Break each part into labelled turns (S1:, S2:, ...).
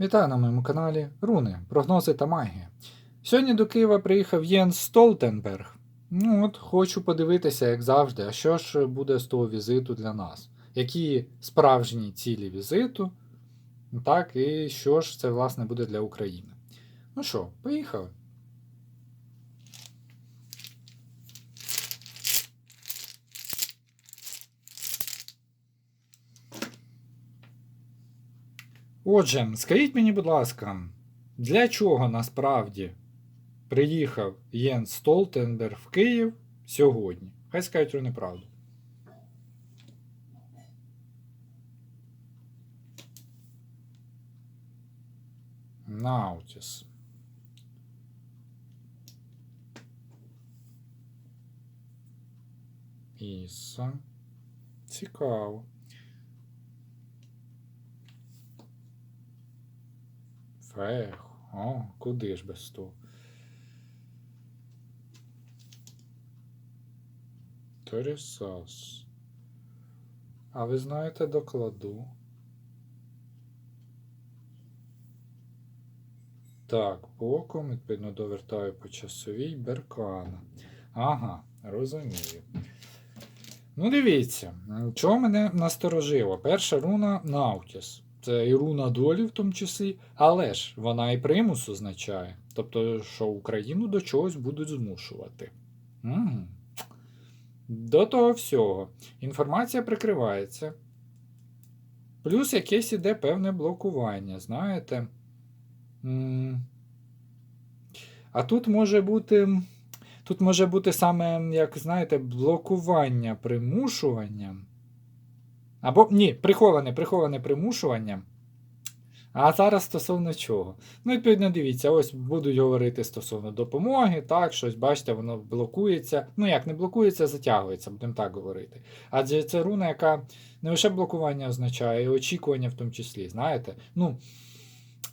S1: Вітаю на моєму каналі Руни, прогнози та магія. Сьогодні до Києва приїхав Єнс Столтенберг. Ну от, хочу подивитися, як завжди, а що ж буде з того візиту для нас? Які справжні цілі візиту, так, і що ж це, власне, буде для України. Ну що, поїхали. Отже, скажіть мені, будь ласка, для чого насправді приїхав Єнс Столтенберг в Київ сьогодні? Хай скажуть про неправду. Наутіс. Іса. Цікаво. Фех. О, куди ж без того? Торісас. А ви знаєте докладу? Так, боком, відповідно, довертаю по часовій Беркана. Ага, розумію. Ну, дивіться, чого мене насторожило? Перша руна Наутіс. Це і долі в тому числі, але ж вона і примус означає. Тобто, що Україну до чогось будуть змушувати. Угу. До того всього, інформація прикривається. Плюс якесь іде певне блокування, знаєте. М. А тут може бути. Тут може бути саме, як знаєте, блокування примушування. Або ні, приховане, приховане примушування. А зараз стосовно чого? Ну, відповідно, дивіться, ось будуть говорити стосовно допомоги, так, щось, бачите, воно блокується. Ну, як не блокується, затягується, будемо так говорити. Адже це руна, яка не лише блокування означає, і очікування в тому числі, знаєте. Ну,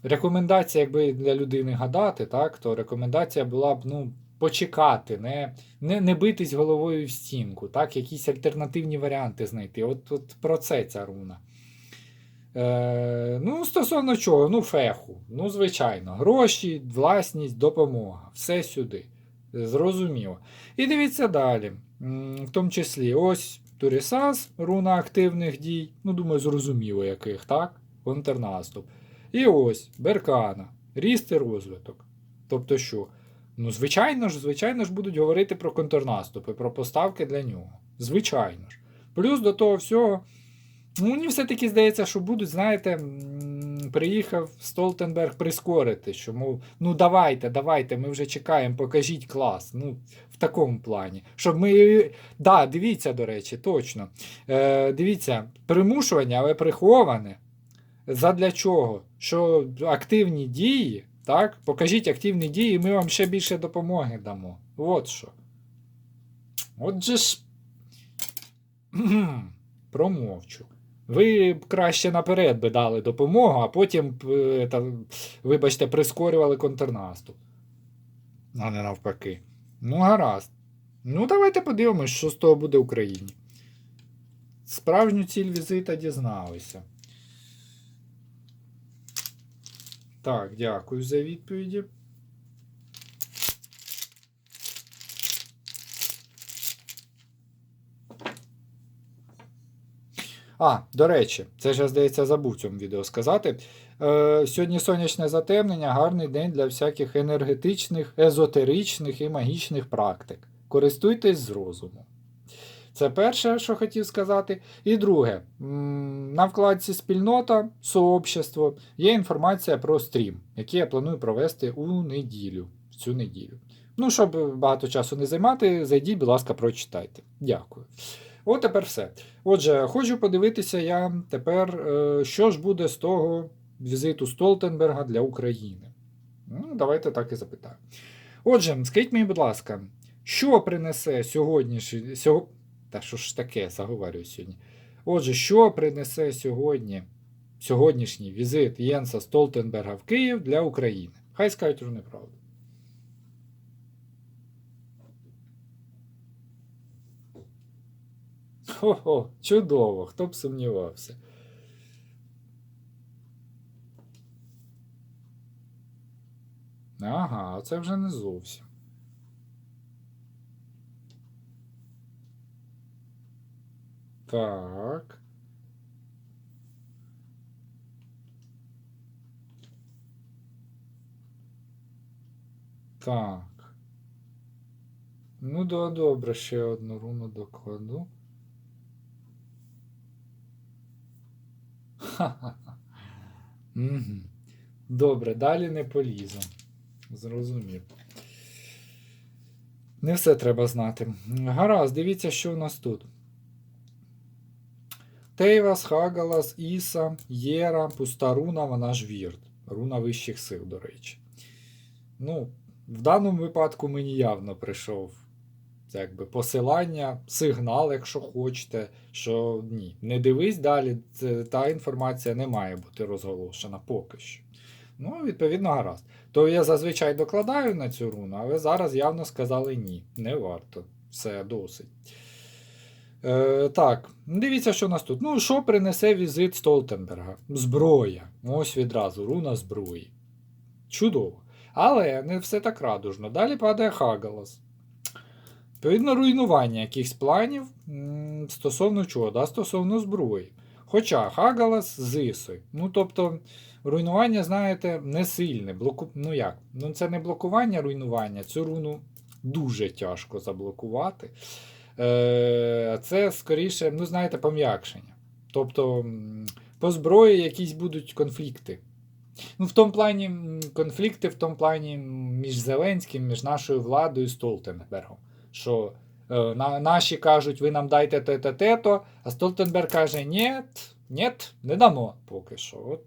S1: Рекомендація, якби для людини гадати, так, то рекомендація була б, ну, почекати, не не, не битись головою в стінку, так, якісь альтернативні варіанти знайти. От от про це ця руна. Е, Ну, стосовно чого, ну, феху. Ну, звичайно, гроші, власність, допомога. Все сюди. Зрозуміло. І дивіться далі. В тому числі, ось Турісас, руна активних дій. Ну, думаю, зрозуміло, яких, так? Контрнаступ. І ось Беркана, ріст і розвиток. Тобто що? Ну, звичайно ж, звичайно ж, будуть говорити про контрнаступи, про поставки для нього. Звичайно ж. Плюс до того всього, ну, мені все-таки здається, що будуть, знаєте, приїхав Столтенберг прискорити, що, мов, ну давайте, давайте, ми вже чекаємо, покажіть клас. Ну, в такому плані. Щоб ми. Да, дивіться, до речі, точно. Е, Дивіться, примушування, але приховане. Задля чого? Що активні дії. Так? Покажіть активні дії, і ми вам ще більше допомоги дамо. От що. Отже ж. Промовчу. Ви б краще наперед би дали допомогу, а потім, та, вибачте, прискорювали контрнаступ. А не навпаки. Ну, гаразд. Ну, давайте подивимось, що з того буде в Україні. Справжню ціль візита дізналися. Так, дякую за відповіді. А, до речі, це ж я, здається, забув цьому відео сказати. Е, Сьогодні сонячне затемнення гарний день для всяких енергетичних, езотеричних і магічних практик. Користуйтесь з розуму. Це перше, що хотів сказати. І друге, на вкладці спільнота, сообщество є інформація про стрім, який я планую провести у неділю. в цю неділю. Ну, щоб багато часу не займати, зайдіть, будь ласка, прочитайте. Дякую. От тепер все. Отже, хочу подивитися я тепер, е, що ж буде з того візиту Столтенберга для України. Ну, Давайте так і запитаю. Отже, скажіть мені, будь ласка, що принесе сьогоднішній. Сього... Та що ж таке, заговорюю сьогодні. Отже, що принесе сьогодні сьогоднішній візит Єнса Столтенберга в Київ для України? Хай скажуть про неправду. Хо-хо, чудово, хто б сумнівався. Ага, оце вже не зовсім. Так. Так. Ну, да, добре, ще одну руну докладу. Мгм. Добре, далі не полізу. Зрозумів. Не все треба знати. Гаразд, дивіться, що в нас тут. Тейвас, Хагалас, Іса, Єра, пуста руна, вона ж Вірт. Руна вищих сил, до речі. Ну, в даному випадку мені явно прийшов якби, посилання, сигнал, якщо хочете, що ні, не дивись далі, та інформація не має бути розголошена поки що. Ну, відповідно, гаразд. То я зазвичай докладаю на цю руну, але зараз явно сказали ні, не варто. Все досить. Е, так, дивіться, що у нас тут. Ну, що принесе візит Столтенберга? Зброя. Ось відразу, руна зброї. Чудово. Але не все так радужно. Далі падає Хагалас. Відповідно, руйнування якихось планів стосовно чого? Да? Стосовно зброї. Хоча Хагалас з. Ну, тобто, руйнування, знаєте, не сильне. Блоку... Ну як? Ну, це не блокування руйнування, цю руну дуже тяжко заблокувати. Е, Це скоріше, ну, знаєте, пом'якшення. Тобто, по зброї якісь будуть конфлікти. Ну, в тому плані конфлікти, в тому плані між Зеленським, між нашою владою і Столтенбергом. Що е, на, наші кажуть, ви нам дайте те-те, те-то, а Столтенберг каже, ні, ні, не дамо поки що. От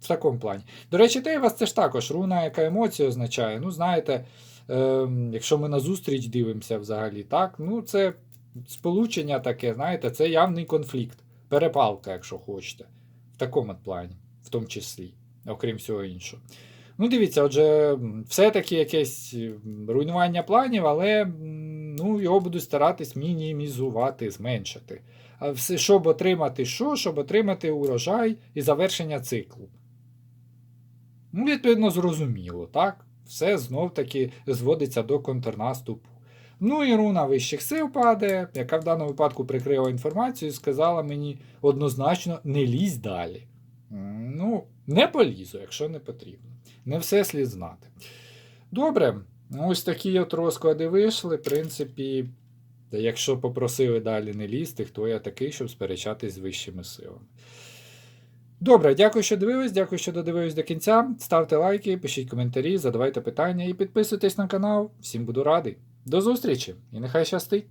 S1: в такому плані. До речі, Тейвас це ж також руна, яка емоцію означає. Ну, знаєте, е, якщо ми на зустріч дивимося взагалі, так, ну це сполучення таке, знаєте, це явний конфлікт, перепалка, якщо хочете. В такому плані, в тому числі, окрім всього іншого. Ну, дивіться, отже, все-таки якесь руйнування планів, але ну, його будуть старатись мінімізувати, зменшити. Все, щоб отримати що? Щоб отримати урожай і завершення циклу. Ну, відповідно, зрозуміло, так? Все знов-таки зводиться до контрнаступу. Ну і руна вищих сил падає, яка в даному випадку прикрила інформацію і сказала мені однозначно не лізь далі. Ну, не полізу, якщо не потрібно. Не все слід знати. Добре, ось такі от розклади вийшли. В принципі, якщо попросили далі не лізти, хто я такий, щоб сперечатись з вищими силами. Добре, дякую, що дивились, дякую, що додивились до кінця. Ставте лайки, пишіть коментарі, задавайте питання і підписуйтесь на канал. Всім буду радий. До зустрічі і нехай щастить!